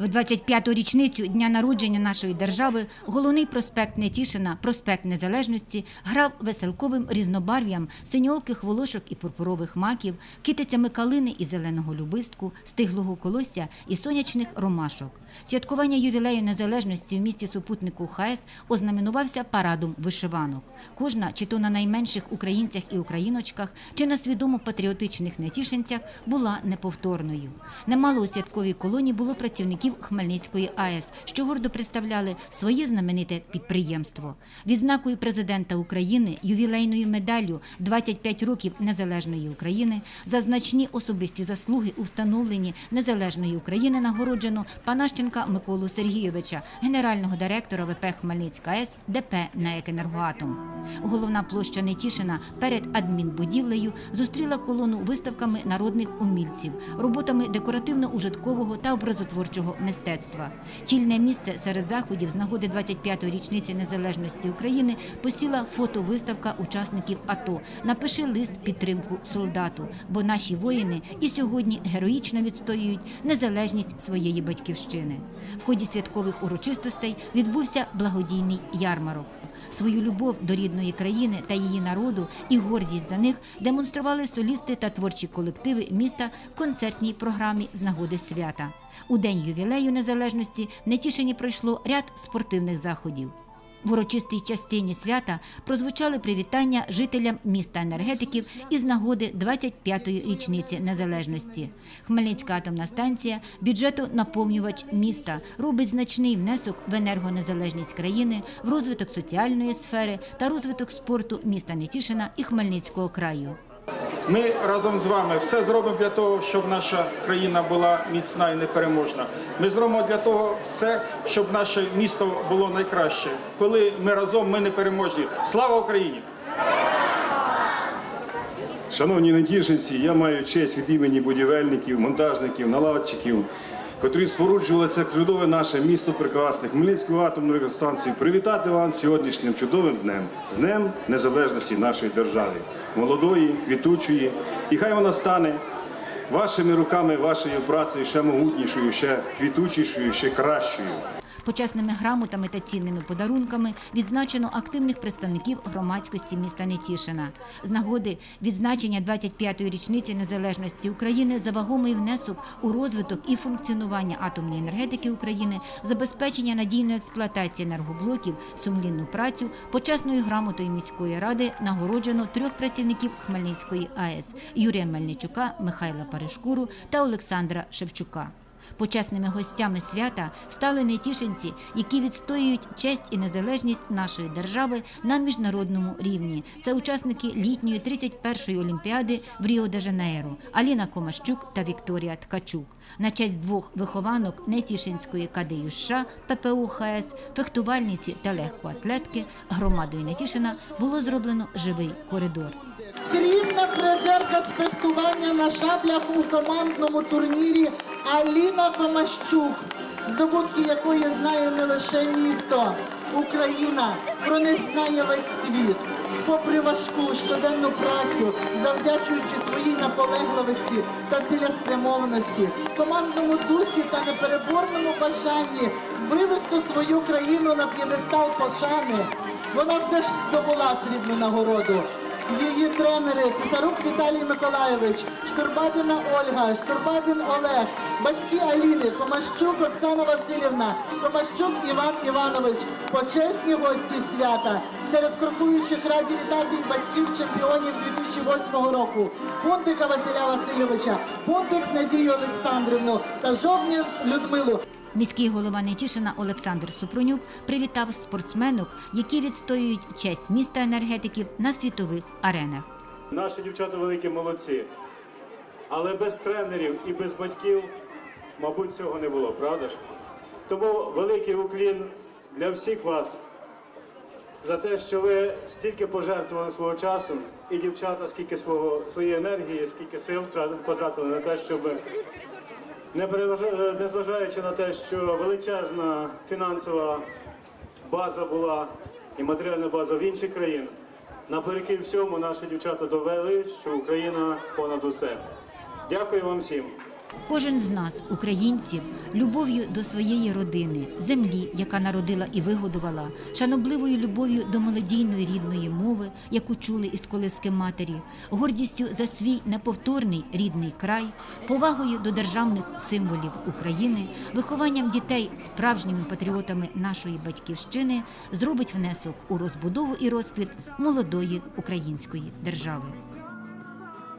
В 25-ту річницю дня народження нашої держави головний проспект Нетішина, проспект Незалежності, грав веселковим різнобарв'ям синьооких волошок і пурпурових маків, китицями калини і зеленого любистку, стиглого колосся і сонячних ромашок. Святкування ювілею незалежності в місті супутнику ХАЕС ознаменувався парадом вишиванок. Кожна, чи то на найменших українцях і україночках, чи на свідомо патріотичних нетішинцях, була неповторною. Немало у святковій колоні було працівників Хмельницької АЕС, що гордо представляли своє знамените підприємство. Відзнакою президента України, ювілейною медаллю 25 років незалежної України за значні особисті заслуги у встановленні незалежної України нагороджено Панащенка Миколу Сергійовича, генерального директора ВП Хмельницька АЕС ДП «НАЕК Енергоатом». Головна площа Нетішина перед адмінбудівлею зустріла колону виставками народних умільців, роботами декоративно-ужиткового та образотворчого мистецтва. Чільне місце серед заходів з нагоди 25-ї річниці незалежності України посіла фотовиставка учасників АТО. Напиши лист підтримку солдату, бо наші воїни і сьогодні героїчно відстоюють незалежність своєї батьківщини. В ході святкових урочистостей відбувся благодійний ярмарок. Свою любов до рідної країни та її народу і гордість за них демонстрували солісти та творчі колективи міста в концертній програмі з нагоди свята. У день ювілею незалежності в Нетішині пройшло ряд спортивних заходів. В урочистій частині свята прозвучали привітання жителям міста енергетиків із нагоди 25-ї річниці незалежності. Хмельницька атомна станція, бюджетонаповнювач міста, робить значний внесок в енергонезалежність країни, в розвиток соціальної сфери та розвиток спорту міста Нетішина і Хмельницького краю. Ми разом з вами все зробимо для того, щоб наша країна була міцна і непереможна. Ми зробимо для того все, щоб наше місто було найкраще. Коли ми разом, ми непереможні. Слава Україні! Шановні надіженці, я маю честь від імені будівельників, монтажників, наладчиків, котрі споруджували це чудове наше місто прекрасне, Хмельницької атомної електростанції, привітати вам сьогоднішнім чудовим днем, з Днем Незалежності нашої держави, молодої, квітучої. І хай вона стане вашими руками, вашою працею ще могутнішою, ще квітучішою, ще кращою. Почесними грамотами та цінними подарунками відзначено активних представників громадськості міста Нетішина. З нагоди відзначення 25-ї річниці незалежності України за вагомий внесок у розвиток і функціонування атомної енергетики України, забезпечення надійної експлуатації енергоблоків, сумлінну працю, почесною грамотою міської ради нагороджено трьох працівників Хмельницької АЕС Юрія Мельничука, Михайла Паришкуру та Олександра Шевчука. Почесними гостями свята стали нетішинці, які відстоюють честь і незалежність нашої держави на міжнародному рівні. Це учасники літньої 31-ї олімпіади в Ріо-де-Жанейро Аліна Комащук та Вікторія Ткачук. На честь двох вихованок Нетішинської КДЮШ, ППУ ХС, фехтувальниці та легкоатлетки громадою Нетішина було зроблено живий коридор. Срібна призерка з на шаблях у командному турнірі Аліна Комащук, здобутки якої знає не лише місто, Україна, про них знає весь світ. Попри важку щоденну працю, завдячуючи своїй наполегливості та цілеспрямованості, командному дусі та непереборному бажанні вивести свою країну на п'єдестал пошани, вона все ж здобула срібну нагороду. Її тренери Цесарук Віталій Миколайович, Штурбабіна Ольга, Штурбабін Олег, батьки Аліни, Комащук Оксана Васильівна, Комащук Іван Іванович, почесні гості свята. Серед крокуючих раді вітати і батьків чемпіонів 2008 року. Пундика Василя Васильовича, Пундик Надію Олександрівну та Жовню Людмилу. Міський голова Нетішина Олександр Супронюк привітав спортсменок, які відстоюють честь міста енергетиків на світових аренах. Наші дівчата великі молодці. Але без тренерів і без батьків, мабуть, цього не було, правда ж? Тому великий уклін для всіх вас за те, що ви стільки пожертвували свого часу, і дівчата скільки свого, своєї енергії, скільки сил потратили на те, щоб незважаючи на те, що величезна фінансова база була і матеріальна база в інших країнах. наприкінці всьому наші дівчата довели, що Україна понад усе. Дякую вам всім. Кожен з нас, українців, любов'ю до своєї родини, землі, яка народила і вигодувала, шанобливою любов'ю до молодійної рідної мови, яку чули із колиски матері, гордістю за свій неповторний рідний край, повагою до державних символів України, вихованням дітей справжніми патріотами нашої батьківщини зробить внесок у розбудову і розквіт молодої української держави.